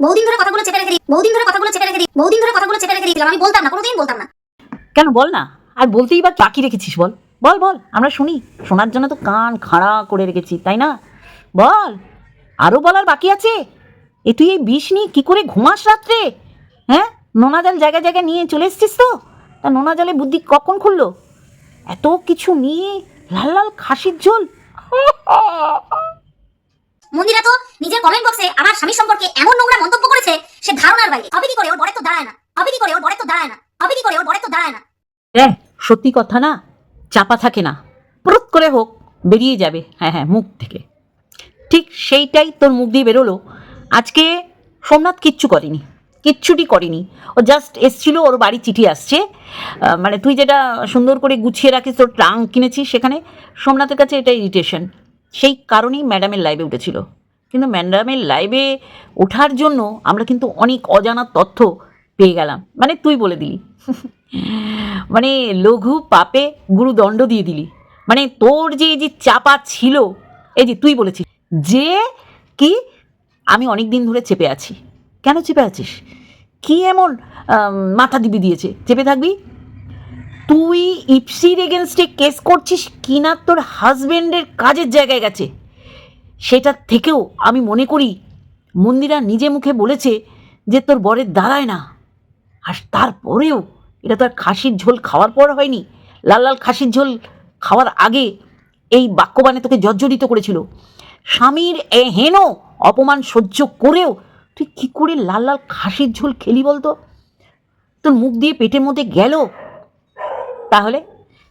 বহুদিন ধরে কথাগুলো চেপে রেখে দিই বহুদিন ধরে কথাগুলো চেপে রেখে দিই বহুদিন ধরে কথাগুলো চেপে রেখে দিয়েছিলাম আমি বলতাম না কোনোদিন বলতাম না। কেন বল না আর বলতেই বা বাকি রেখেছিস বল বল বল আমরা শুনি শোনার জন্য তো কান খাড়া করে রেখেছি তাই না? বল আরও বলার বাকি আছে? এ তুই এই বিষ নিয়ে কী করে ঘুমাস রাত্রে? হ্যাঁ? নোনা জল জায়গায় জায়গায় নিয়ে চলে এসছিস তো? তা নোনা জলে বুদ্ধি কখন খুললো? এত কিছু নিয়ে লাল লাল খাসির ঝোল? মন্দিরা তো নিজের কমেন্ট বক্সে আমার স্বামী সম্পর্কে এমন নোংরা ধারণার বাইরে। হবে কি করে? ওর বড়ে তো দাঁড়ায় না। হবে কি করে? ওর বড়ে তো দাঁড়ায় না। হবে কি করে? ওর বড়ে তো দাঁড়ায় না। দেখ সত্যি কথা না? চাপা থাকে না। প্রত করে হোক, বেরিয়ে যাবে। হ্যাঁ হ্যাঁ মুখ থেকে। ঠিক সেইটাই তোর মুখ দিয়ে বেরোলো। আজকে সোমনাথ কিচ্ছু করেনি। কিচ্ছুটি করেনি। ও জাস্ট এসছিল, ওর বাড়ি চিঠি আসছে। মানে তুই যেটা সুন্দর করে গুছিয়ে রাখিস, তোর ট্রাং কিনেছিস সেখানে, সোমনাথের কাছে এটা ইরিটেশন সেই কারণেই ম্যাডামের লাইভে উঠেছিল। কিন্তু ম্যাডামের লাইভে ওঠার জন্য আমরা কিন্তু অনেক অজানা তথ্য পেয়ে গেলাম। মানে তুই বলে দিলি। মানে লঘু পাপে গুরুদণ্ড দিয়ে দিলি। মানে তোর যে যে চাপা ছিল, এই যে তুই বলেছিস, যে কি আমি অনেক দিন ধরে চেপে আছি। কেন চেপে আছিস? কি এমন মাথা দিবি দিয়েছে? চেপে থাকবি? তুই ইপসির এগেনস্টে কেস করছিস কিনা তোর হাজবেন্ডের কাজের জায়গায় গেছে? সেটা থেকেও আমি মনে করি মন্দিরা নিজে মুখে বলেছে যে তোর বরের দাঁড়ায় না। আর তারপরেও এটা তো আর খাসির ঝোল খাওয়ার পর হয়নি। লাল লাল খাসির ঝোল খাওয়ার আগে এই বাক্যবাণে তোকে জর্জরিত করেছিল। স্বামীর এ হেন অপমান সহ্য করেও তুই কী করে লাল লাল খাসির ঝোল খেলি বলতো? তোর মুখ দিয়ে পেটের মধ্যে গেল। তাহলে?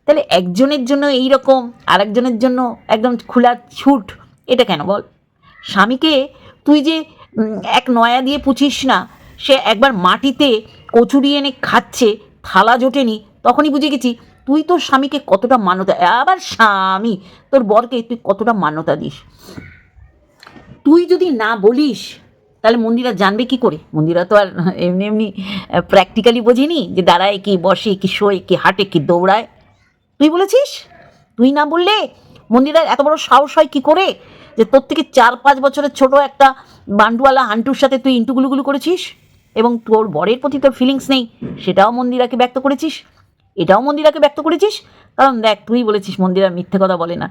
তাহলে একজনের জন্য এই রকম আর একজনের জন্য একদম খোলা ছুট এটা কেন বল? স্বামীকে তুই যে এক নয়া দিয়ে পুছিস না, সে একবার মাটিতে কচুরি এনে খাচ্ছে, থালা জোটেনি, তখনই বুঝে গেছি তুই তোর স্বামীকে কতটা মান্যতা, আবার স্বামী, তোর বরকে তুই কতটা মান্যতা দিস। তুই যদি না বলিস, তাহলে মন্দিরা জানবে কি করে? মন্দিরা তো আর এমনি এমনি প্র্যাকটিক্যালি বোঝেনি যে দাঁড়ায় কি, বসে কি, শোয় কি, হাঁটে কি, দৌড়ায়। তুই বলেছিস? তুই না বললে মন্দিরার এত বড় সাহস হয় কি করে? যে তোর থেকে চার পাঁচ বছরের ছোট একটা বান্ডুয়ালা হান্টুর সাথে তুই ইন্টুগুলুগুলু করেছিস? এবং তোর বরের প্রতি তোর ফিলিংস নেই, সেটাও মন্দিরাকে ব্যক্ত করেছিস। এটাও মন্দিরাকে ব্যক্ত করেছিস? কারণ দেখ, তুই বলেছিস মন্দিরা মিথ্যে কথা বলে না।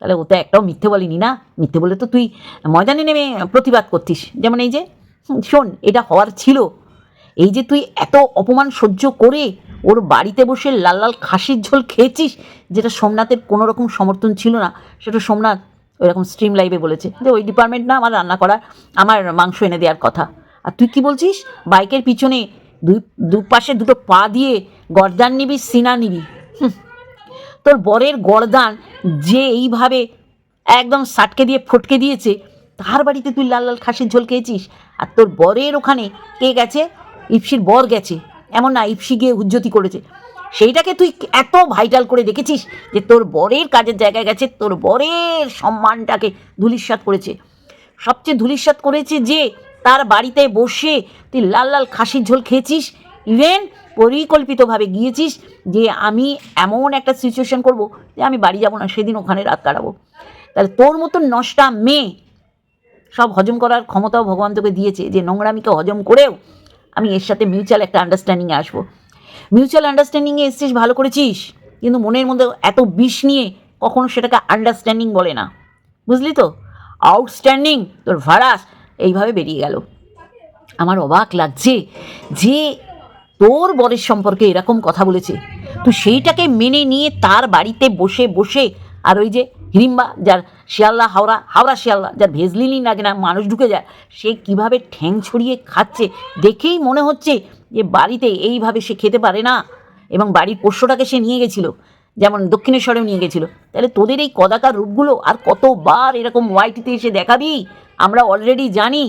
তাহলে ও তো একটাও মিথ্যে বলিনি না? মিথ্যে বলে তো তুই ময়দানে নেমে প্রতিবাদ করতিস। যেমন এই যে শোন, এটা হওয়ার ছিল। এই যে তুই এত অপমান সহ্য করে ওর বাড়িতে বসে লাল লাল খাসির ঝোল খেয়েছিস? যেটা সোমনাথের কোনো রকম সমর্থন ছিল না। সেটা সোমনাথ ওইরকম স্ট্রিম লাইভে বলেছে যে, ওই ডিপার্টমেন্ট না, আমার রান্না করা আমার মাংস এনে দেওয়ার কথা। আর তুই কি বলছিস? বাইকের পিছনে দুই, দুপাশে দুটো পা দিয়ে গর্দান নিবি, সিনা নিবি। তোর বরের গরদান যে এইভাবে একদম সাটকে দিয়ে, ফটকে দিয়েছে, তার বাড়িতে তুই লাল লাল খাসির ঝোল খেয়েছিস? আর তোর বরের ওখানে কে গেছে? ইপসির বর গেছে। এমন না ইপসি গিয়ে উজ্জ্বতি করেছে। সেইটাকে তুই এত ভাইটাল করে দেখেছিস যে তোর বরের কাজের জায়গায় গেছে, তোর বরের সম্মানটাকে ধুলিস্বাত করেছে। সবচেয়ে ধুলিস্বাত করেছে যে তার বাড়িতে বসে তুই লাল লাল খাসির ঝোল খেয়েছিস ইভেন পরিকল্পিতভাবে গিয়েছিস যে আমি এমন একটা সিচুয়েশন করব যে আমি বাড়ি যাব না, সেদিন ওখানে রাত কাটাবো। তাহলে তোর মতন নষ্টা মেয়ে সব হজম করার ক্ষমতাও ভগবান তোকে দিয়েছে যে নোংরামিকে হজম করেও আমি এর সাথে মিউচুয়াল একটা আন্ডারস্ট্যান্ডিংয়ে আসব। মিউচুয়াল আন্ডারস্ট্যান্ডিংয়ে এসছিস, ভালো করেছিস। কিন্তু মনের মধ্যে এত বিষ নিয়ে কখনো সেটাকে আন্ডারস্ট্যান্ডিং বলে না। বুঝলি তো? আউটস্ট্যান্ডিং তোর ভাড়াস এইভাবে বেরিয়ে গেল। আমার অবাক লাগছে যে তোর বরের সম্পর্কে এরকম কথা বলেছে। তো সেইটাকে মেনে নিয়ে তার বাড়িতে বসে বসে আর ওই যে হিড়িম্বা, যার শিয়ালদা, হাওড়া হাওড়া শিয়ালদা, যার ভেজলিনই না মানুষ ঢুকে যায়, সে কীভাবে ঠ্যাং ছড়িয়ে খাচ্ছে, দেখেই মনে হচ্ছে যে বাড়িতে এইভাবে সে খেতে পারে না। এবং বাড়ির পোষ্যটাকে সে নিয়ে গেছিল, যেমন দক্ষিণেশ্বরেও নিয়ে গেছিল। তাহলে তোদের এই কদাকার রূপগুলো আর কতবার এরকম ওয়াইটিতে এসে দেখাবি? আমরা অলরেডি জানি।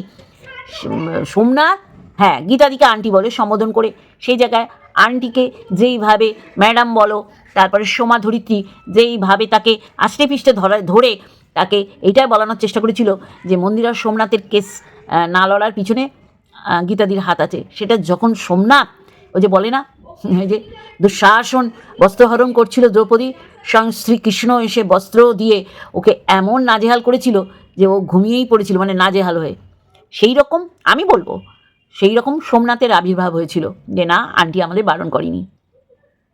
সোমনাথ হ্যাঁ গীতাদিকে আন্টি বলে সম্বোধন করে, সেই জায়গায় আন্টিকে যেইভাবে, ম্যাডাম বলো, তারপরে সোমা ধরিত্রী যেইভাবে তাকে আষ্টে পিষ্টে ধরা, ধরে তাকে এইটাই বলানোর চেষ্টা করেছিল যে মন্দিরা সোমনাথের কেস না লড়ার পিছনে গীতাদির হাত আছে। সেটা যখন সোমনাথ, ওই যে বলে না যে দুঃশাসন বস্ত্রহরণ করছিল দ্রৌপদী, স্বয়ং শ্রীকৃষ্ণ এসে বস্ত্র দিয়ে ওকে এমন নাজেহাল করেছিল যে ও ঘুমিয়েই পড়েছিল মানে নাজেহাল হয়ে। সেই রকম আমি বলব। সেই রকম সোমনাথের আবির্ভাব হয়েছিল যে, না, আন্টি আমাদের বারণ করেনি।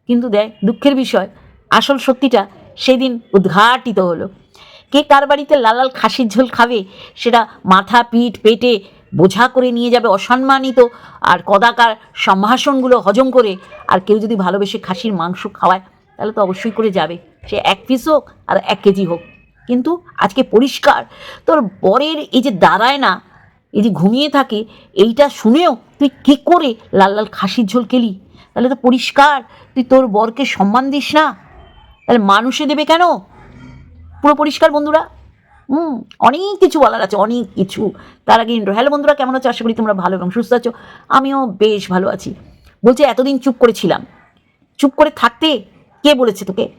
কিন্তু দেখ, দুঃখের বিষয়, আসল সত্যিটা সেদিন উদ্ঘাটিত হলো। কে কার বাড়িতে লাল লাল খাসির ঝোল খাবে, সেটা মাথা, পিঠ, পেটে বোঝা করে নিয়ে যাবে অসম্মানিত আর কদাকার সম্ভাষণগুলো হজম করে। আর কেউ যদি ভালোবেসে খাসির মাংস খাওয়ায়, তাহলে তো অবশ্যই করে যাবে। সে এক পিস হোক আর এক কেজি হোক। কিন্তু আজকে পরিষ্কার, তোর বরের এই যে দাঁড়ায় না এই যে ঘুমিয়ে থাকে, এইটা শুনেও তুই কী করে লাল লাল খাসির ঝোল খেলি? তাহলে তো পরিষ্কার, তুই তোর বরকে সম্মান দিস না। তাহলে মানুষে দেবে কেন? পুরো পরিষ্কার বন্ধুরা? হুম, অনেক কিছু বলার আছে, অনেক কিছু। তার আগে ইন্দ্র, হ্যালো বন্ধুরা, কেমন আছো? আশা করি তোমরা ভালো এবং সুস্থ আছো। আমিও বেশ ভালো আছি। বলছে, এতদিন চুপ করেছিলাম। চুপ করে থাকতে কে বলেছে তোকে?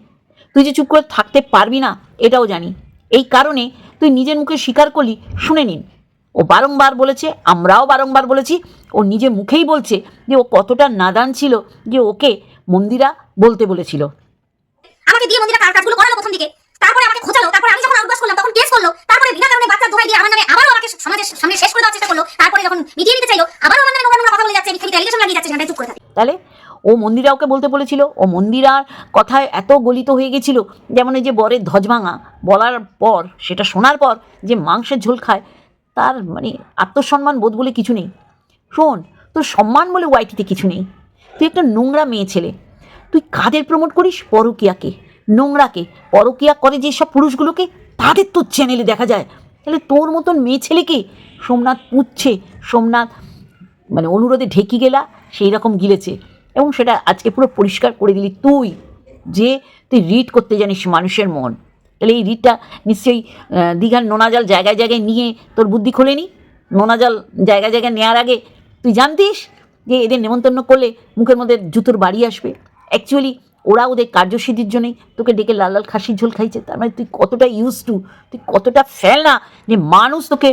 তুই যে চুপ করে থাকতে পারবি না, এটাও জানি। এই কারণে তুই নিজের মুখে স্বীকার করলি, শুনে নিন। ও বারংবার বলেছে আমরাও বারংবার বলেছি। ও নিজে মুখেই বলছে যে ও কতটা নাদান ছিল যে ওকে মন্দিরা বলতে বলেছিল। আমাকে দিয়ে মন্দিরা কার কাজগুলো করালো প্রথম দিকে। তারপরে আমাকে খোঁচালো তারপরে আমি যখন আউটবাস করলাম তখন কেস করল। তারপরে বিনা কারণে বাচ্চা দোহাই দিয়ে আমার নামে আবারও আমাকে সমাজের সামনে শেষ করে দেওয়ার চেষ্টা করল। তারপরে যখন মিটিয়ে নিতে চাইলো আবারও আমার নামে নোংরা কথা বলে যাচ্ছে মিথ্যে অ্যালিগেশন লাগিয়ে যাচ্ছে সেটা চুপ করে থাকে। তাহলে ও মন্দিরা ওকে বলতে বলেছিল ও মন্দিরার কথায় এত গলিত হয়ে গেছিল যেমন এই যে বরের ধ্বজ ভাঙা বলার পর সেটা শোনার পর যে মাংসের ঝোল খায় তার মানে আত্মসম্মান বোধ বলে কিছু নেই। শোন, তোর সম্মান বলে ওয়াইটিতে কিছু নেই। তুই একটা নোংরা মেয়ে ছেলে। তুই কাদের প্রমোট করিস? পরকিয়াকে। নোংরাকে। পরকিয়া করে যে সব পুরুষগুলোকে, তাদের তোর চ্যানেলে দেখা যায়। তাহলে তোর মতন মেয়ে ছেলেকে সোমনাথ পুচ্ছে সোমনাথ মানে অনুরোধে ঢেকি গেলা, সেই রকম গিলেছে। এবং সেটা আজকে পুরো পরিষ্কার করে দিলি তুই, যে তুই রিড করতে জানিস মানুষের মন। তাহলে এই রিটটা নিশ্চয়ই দীঘার নোনাজাল জায়গায় জায়গায় নিয়ে তোর বুদ্ধি খোলেনি নোনাজাল জায়গায় জায়গায় নেওয়ার আগে তুই জানতিস যে এদের নেমন্তন্ন করলে মুখের মধ্যে জুতোর বাড়ি আসবে। অ্যাকচুয়ালি ওরা ওদের কার্যসিদ্ধির জন্যই তোকে ডেকে লাল লাল খাসির ঝোল খাইছে তার মানে তুই কতটা ইউজ টু তুই কতটা ফেল না যে মানুষ তোকে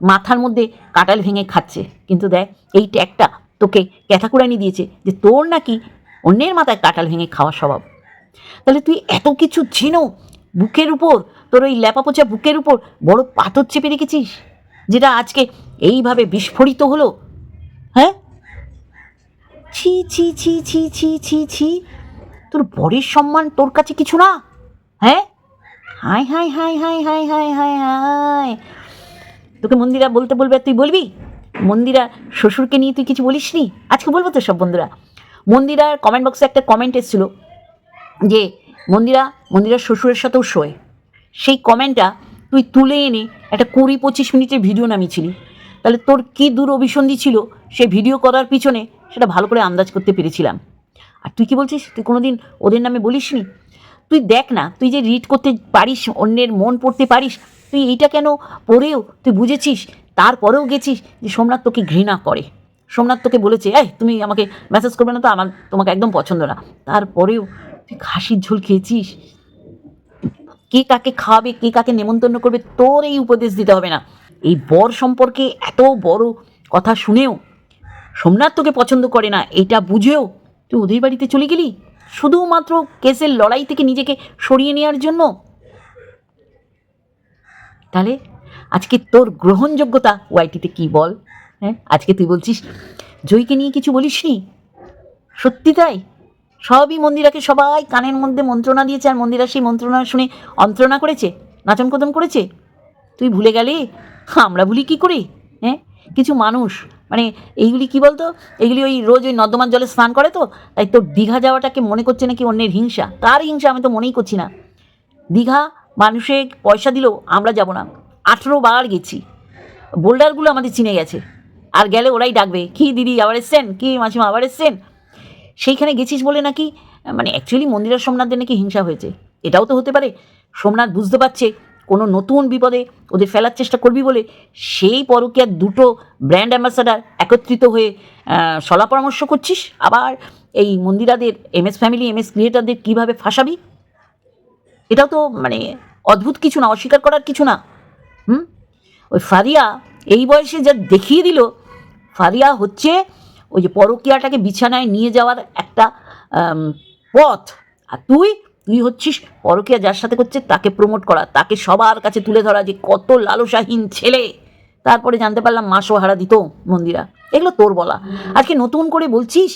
মাথার মধ্যে কাটাল ভেঙে খাচ্ছে। কিন্তু দেখ, এই ট্যাগটা তোকে ক্যাথাকুরানি দিয়েছে যে তোর নাকি অন্যের মাথায় কাটাল ভেঙে খাওয়া স্বভাব। তাহলে তুই এত কিছু ঝিনো বুকের উপর, তোর ওই ল্যাপাপোচা বুকের উপর বড় পাথর চেপে রেখেছিস, যেটা আজকে এইভাবে বিস্ফোরিত হলো? হ্যাঁ? ছি ছি ছি ছি ছি ছি ছি। তোর বরের সম্মান তোর কাছে কিছু না? হ্যাঁ? Hi hi hi hi hi hi hi hi তোকে মন্দিরা বলতে বলবে, তুই বলবি? মন্দিরা শ্বশুরকে নিয়ে তুই কিছু বলিস নি আজকে বলব তো সব বন্ধুরা। মন্দিরার কমেন্ট বক্সে একটা কমেন্ট এসেছিল যে মন্দিরা, মন্দিরার শ্বশুরের সাথেও শোয়। সেই কমেন্টটা তুই তুলে এনে একটা কুড়ি পঁচিশ মিনিটের ভিডিও নামিয়েছিলি। তাহলে তোর কী দূর অভিসন্ধি ছিল সে ভিডিও করার পিছনে সেটা ভালো করে আন্দাজ করতে পেরেছিলাম। আর তুই কি বলছিস? তুই কোনোদিন ওদের নামে বলিসনি? তুই দেখ না, তুই যে রিড করতে পারিস, অন্যের মন পড়তে পারিস, তুই এইটা কেন পড়েও তুই বুঝেছিস? তারপরেও গেছিস যে সোমনাথ তোকে ঘৃণা করে। সোমনাথ তোকে বলেছে, এই, তুমি আমাকে মেসেজ করবে না তো, আমার তোমাকে একদম পছন্দ না। তারপরেও তুই খাসির ঝোল খেয়েছিস? কে কাকে খাওয়াবে, কে কাকে নেমন্তন্ন করবে, তোর এই উপদেশ দিতে হবে না। এই বর সম্পর্কে এত বড় কথা শুনেও সোমনাথ তোকে পছন্দ করে না, এটা বুঝেও তুই ওদের বাড়িতে চলে গেলি? শুধুমাত্র কেসের লড়াই থেকে নিজেকে সরিয়ে নেওয়ার জন্য? তাহলে আজকে তোর গ্রহণযোগ্যতা ওয়াইটিতে কি বল? হ্যাঁ আজকে তুই বলছিস, জয়কে নিয়ে কিছু বলিসনি? সত্যি তাই? সবই মন্দিরাকে সবাই কানের মধ্যে মন্ত্রণা দিয়েছে আর মন্দিরা সেই মন্ত্রণা শুনে অন্ত্রণা করেছে নাচন কদম করেছে? তুই ভুলে গেলে? আমরা ভুলি কি করে? হ্যাঁ? কিছু মানুষ মানে এইগুলি কি বলতো? এইগুলি ওই রোজ ওই নর্দমার জলে স্নান করে তো, তাই তোর দীঘা যাওয়াটাকে মনে করছে নাকি অন্যের হিংসা? কার হিংসা আমি তো মনেই করছি না। দীঘা মানুষে পয়সা দিলেও আমরা যাব না। আঠেরো বার গেছি। বোল্ডারগুলো আমাদের চিনে গেছে। আর গেলে ওরাই ডাকবে, কি দিদি আবার এসছেন? কি মাসিমা আবার এসছেন? সেইখানে গেছিস বলে নাকি? মানে অ্যাকচুয়ালি মন্দিরের সোমনাথদের নাকি হিংসা হয়েছে। এটাও তো হতে পারে। সোমনাথ বুঝতে পারছে, কোনো নতুন বিপদে ওদের ফেলার চেষ্টা করবি বলে সেই পরকীয়ার দুটো ব্র্যান্ড অ্যাম্বাসাডার একত্রিত হয়ে সলা পরামর্শ করছিস? আবার এই মন্দিরাদের M S family M S ক্রিয়েটারদের কীভাবে ফাঁসাবি? এটাও তো মানে অদ্ভুত কিছু না, অস্বীকার করার কিছু না। হুম? ওই ফারিয়া, এই বয়সে যা দেখিয়ে দিল, ফারিয়া হচ্ছে ওই যে পরকীয়াটাকে বিছানায় নিয়ে যাওয়ার একটা পথ। আর তুই তুই হচ্ছিস পরকীয়া যার সাথে করছে তাকে প্রমোট করা, তাকে সবার কাছে তুলে ধরা যে কত লালসাহীন ছেলে। তারপরে জানতে পারলাম মাসও হারা দিত মন্দিরা। এগুলো তোর বলা। আজকে নতুন করে বলছিস,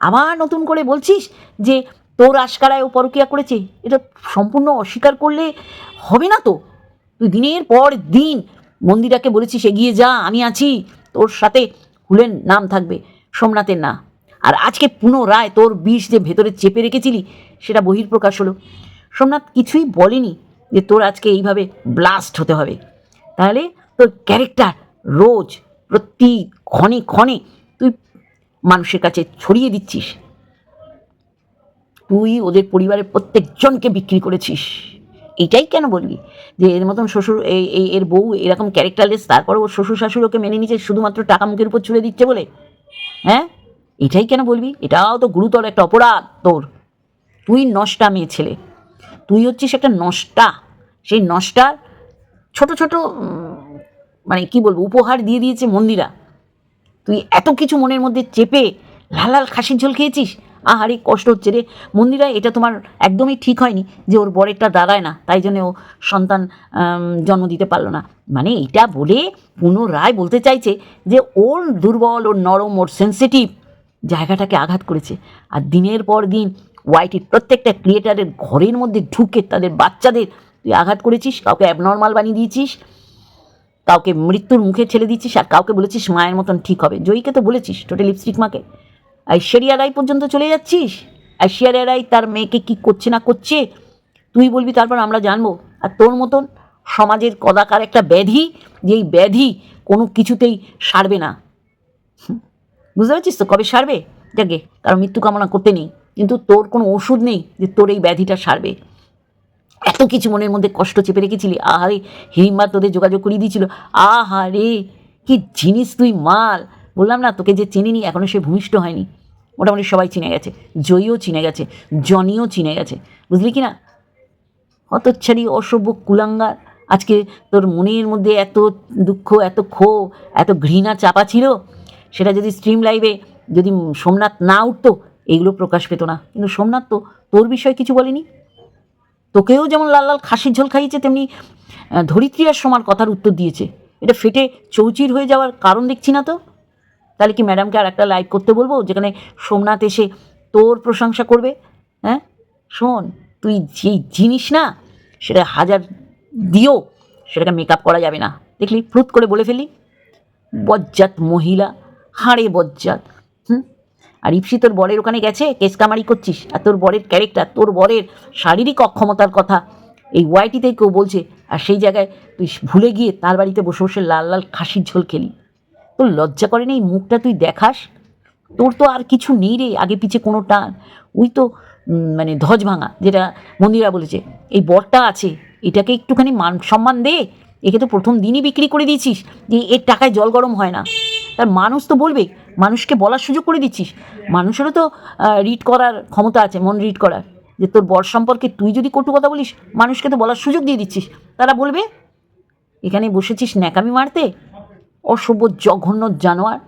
আবার নতুন করে বলছিস যে তোর আশকারায় ও পরকিয়া করেছে, এটা সম্পূর্ণ অস্বীকার করলে হবে না তো? তুই দিনের পর দিন মন্দিরাকে বলেছিস এগিয়ে যা, আমি আছি, তোর সাথে হুলের নাম থাকবে। সোমনাথের না। আর আজকে পুনরায় তোর বিষ যে ভেতরে চেপে রেখেছিলি, সেটা বহির্প্রকাশ হলো। সোমনাথ কিছুই বলেনি যে তোর আজকে এইভাবে ব্লাস্ট হতে হবে। তাহলে তোর ক্যারেক্টার রোজ, প্রতি ক্ষণে ক্ষণে তুই মানুষের কাছে ছড়িয়ে দিচ্ছিস। তুই ওদের পরিবারের প্রত্যেকজনকে বিক্রি করেছিস। এটাই কেন বললি? যে এর মতন শ্বশুর, এই- এর বউ এরকম ক্যারেক্টারলেস তারপরে ওর শ্বশুর শাশুড়ি ওকে মেনে নিচ্ছে শুধুমাত্র টাকা মুখের উপর ছুড়ে দিচ্ছে বলে? হ্যাঁ? এটাই কেন বলবি? এটাও তো গুরুতর একটা অপরাধ তোর। তুই নষ্টা মেয়ে ছেলে। তুই হচ্ছিস একটা নষ্টা। সেই নষ্টার ছোট ছোট মানে কি বলব, উপহার দিয়ে দিয়েছে মন্দিরা। তুই এত কিছু মনের মধ্যে চেপে লাল লাল খাসির ঝোল খেয়েছিস? আহারে কষ্ট হচ্ছে রে। মন্দিরা, এটা তোমার একদমই ঠিক হয়নি যে ওর বরেরটা দাঁড়ায় না, তাই জন্য ও সন্তান জন্ম দিতে পারল না। মানে এটা বলে পুনরায় বলতে চাইছে যে ওর দুর্বল, ওর নরম, ওর সেন্সিটিভ জায়গাটাকে আঘাত করেছে। আর দিনের পর দিন ওয়াইটির প্রত্যেকটা ক্রিয়েটারের ঘরের মধ্যে ঢুকে তাদের বাচ্চাদের তুই আঘাত করেছিস, কাউকে অ্যাবনর্মাল বানিয়ে দিয়েছিস, কাউকে মৃত্যুর মুখে ছেড়ে দিচ্ছিস আর কাউকে বলেছিস মায়ের মতন ঠিক হবে। জয়ীকে তো বলেছিস টোটাল লিপস্টিক মাকে। ঐশ্বরিয়া রায় পর্যন্ত চলে যাচ্ছিস? ঐশ্বরিয়া রায় তার মেয়েকে কি করছে না করছে? তুই বলবি, তারপর আমরা জানব। আর তোর মতন সমাজের কদাকার একটা ব্যাধি, যেই ব্যাধি কোনো কিছুতেই সারবে না। বুঝতে পারছিস তো কবে সারবে? যাকে কারণ মৃত্যু কামনা করতে নেই। কিন্তু তোর কোনো ওষুধ নেই যে তোর এই ব্যাধিটা সারবে। এত কিছু মনের মধ্যে কষ্ট চেপে রেখেছিলি। আহারে হিড়িম্বা তোদের যোগাযোগ করিয়ে দিয়েছিল। আহারে, কি জিনিস তুই মাল। বললাম না, তোকে যে চিনিনি এখনও সে ভূমিষ্ঠ হয়নি। মোটামুটি সবাই চিনে গেছে। জয়ীও চিনে গেছে, জনিও চিনে গেছে। বুঝলি কি না? হতচ্ছাড়ি, অসভ্য কুলাঙ্গার। আজকে তোর মনের মধ্যে এত দুঃখ, এত ক্ষোভ, এত ঘৃণা চাপা ছিল, সেটা যদি স্ট্রিম লাইভে যদি সোমনাথ না উঠতো এইগুলো প্রকাশ পেত না। কিন্তু সোমনাথ তো তোর বিষয়ে কিছু বলেনি। তোকেও যেমন লাল লাল খাসির ঝোল খাইয়েছে, তেমনি ধরিত্রী আর সমান কথার উত্তর দিয়েছে। এটা ফেটে চৌচির হয়ে যাওয়ার কারণ দেখছি না তো? তাহলে কি ম্যাডামকে আর একটা লাইভ করতে বলব? যেখানে সোমনাথ এসে তোর প্রশংসা করবে? হ্যাঁ? শোন, তুই যেই জিনিস না, সেটা হাজার দিও, সেটাকে মেকআপ করা যাবে না। দেখলি? ফ্রুত করে বলে ফেলি বজ্জাত মহিলা, হাড়ে বজ্জাত। হুম? আর ইপসি তোর বরের ওখানে গেছে? কেস কামারি করছিস? আর তোর বরের ক্যারেক্টার তোর বরের শারীরিক অক্ষমতার কথা এই ওয়াইটিতেই কেউ বলছে। আর সেই জায়গায় তুই ভুলে গিয়ে তার বাড়িতে বসে বসে লাল লাল খাসির ঝোল খেলি। তোর লজ্জা করে এই মুখটা তুই দেখাস? তোর তো আর কিছু নেই রে, আগে পিছে কোনো টান ওই তো মানে ধ্বজ ভাঙা, যেটা মন্দিরা বলেছে। এই বরটা আছে, এটাকে একটুখানি মান, সম্মান দে। একে তো প্রথম দিনই বিক্রি করে দিয়েছিস। যে এর টাকায় জল গরম হয় না। তার মানুষ তো বলবে, মানুষকে বলার সুযোগ করে দিচ্ছিস। মানুষেরও তো রিড করার ক্ষমতা আছে, মন রিড করার। যে তোর বর সম্পর্কে তুই যদি কটু কথা বলিস, মানুষকে তো বলার সুযোগ দিয়ে দিচ্ছিস। তারা বলবে, এখানে বসেছিস ন্যাকামি মারতে? অসভ্য জঘন্য জানোয়ার।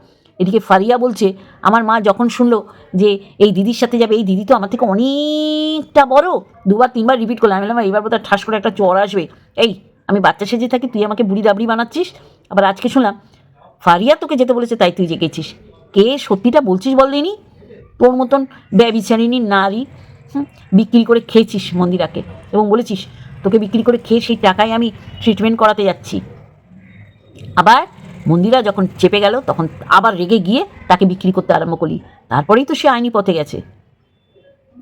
এদিকে ফারিয়া বলছে, আমার মা যখন শুনলো যে এই দিদির সাথে যাবে, এই দিদি তো আমার থেকে অনেকটা বড়। দুবার, তিনবার রিপিট করলাম আমি বললাম এইবার বোধহয় ঠাস করে একটা চর আসবে। এই, আমি বাচ্চা সেজে থাকি, তুই আমাকে বুড়ি দাবড়ি বানাচ্ছিস? আবার আজকে শুনলাম, ফারিয়া তোকে যেতে বলেছে, তাই তুই জেগেছিস। কে সত্যিটা বলছিস বললেনি তোর মতন ব্যবিচারিনী নারী বিক্রি করে খেয়েছিস মন্দিরাকে। এবং বলেছিস, তোকে বিক্রি করে খেয়ে সেই টাকায় আমি ট্রিটমেন্ট করাতে যাচ্ছি। আবার মন্দিরা যখন চেপে গেল, তখন আবার রেগে গিয়ে তাকে বিক্রি করতে আরম্ভ করলি। তারপরেই তো সে আইনি পথে গেছে।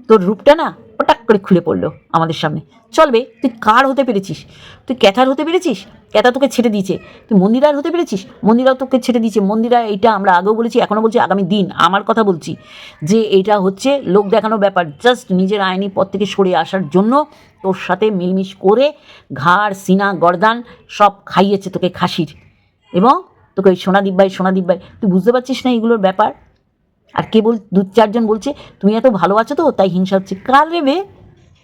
তোর রূপটা না হঠাৎ করে খুলে পড়ল আমাদের সামনে। চলবে তুই কার হতে পেরেছিস? তুই ক্যাথার হতে পেরেছিস? ক্যাথা তোকে ছেড়ে দিয়েছে। তুই মন্দিরার হতে পেরেছিস? মন্দিরাও তোকে ছেড়ে দিয়েছে। মন্দিরা এইটা আমরা আগেও বলেছি, এখনও বলছি, আগামী দিন আমার কথা বলছি যে এটা হচ্ছে লোক দেখানোর ব্যাপার। জাস্ট নিজের আইনি পথ থেকে সরে আসার জন্য তোর সাথে মিলমিশ করে ঘাড়, সিনা, গর্দান সব খাইয়েছে তোকে খাসির। এবং তোকে ওই সোনাদীপ ভাই সোনাদীপ ভাই, তুই বুঝতে পারছিস না এগুলোর ব্যাপার? আর কে বল, দু চারজন বলছে, তুমি এত ভালো আছো তো, তাই হিংসা হচ্ছে। কার রে বে?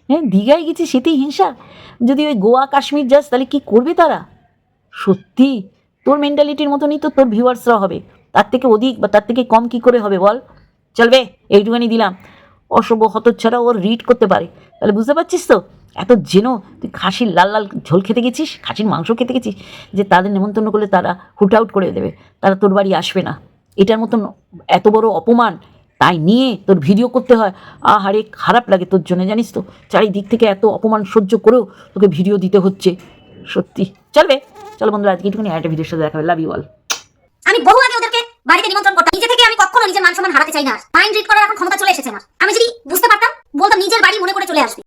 হ্যাঁ দীঘায় গেছি সেটাই হিংসা। যদি ওই গোয়া, কাশ্মীর যাস, তাহলে কি করবে তারা? সত্যি? তোর মেন্টালিটির মতনই তো তোর ভিউয়ার্সরা হবে। তার থেকে অধিক বা তার থেকে কম কি করে হবে, বল? চলবে এইটুখানি দিলাম। অশুভ হতচ্ছাড়া ওর রিড করতে পারে। তাহলে বুঝতে পারছিস তো? এত যেন তুই খাসির লাল লাল ঝোল খেতে গেছিস? খাসির মাংস খেতে গেছিস? যে তাদের নেমন্তন্ন করলে তারা হুট আউট করে দেবে। তারা তোর বাড়ি আসবে না। এটার মতন এত বড় অপমান তাই নিয়ে তোর ভিডিও করতে হয়। আহারে, খারাপ লাগে তোর জন্য, জানিস তো? চারিদিক থেকে এত অপমান সহ্য করেও তোকে ভিডিও দিতে হচ্ছে। সত্যি। চলবে চলো বন্ধুরা, আজকে একটুখানি একটা ভিডিওর সাথে দেখা হবে। লাভ ইউ অল আমি বহু আগে ওদেরকে বাড়িতে নিমন্ত্রণ করতাম। নিজে থেকে আমি কখনো নিজের মান সম্মান হারাতে চাই না মাইন্ড রিড করার এখন ক্ষমতা চলে এসেছে আমার। আমি যদি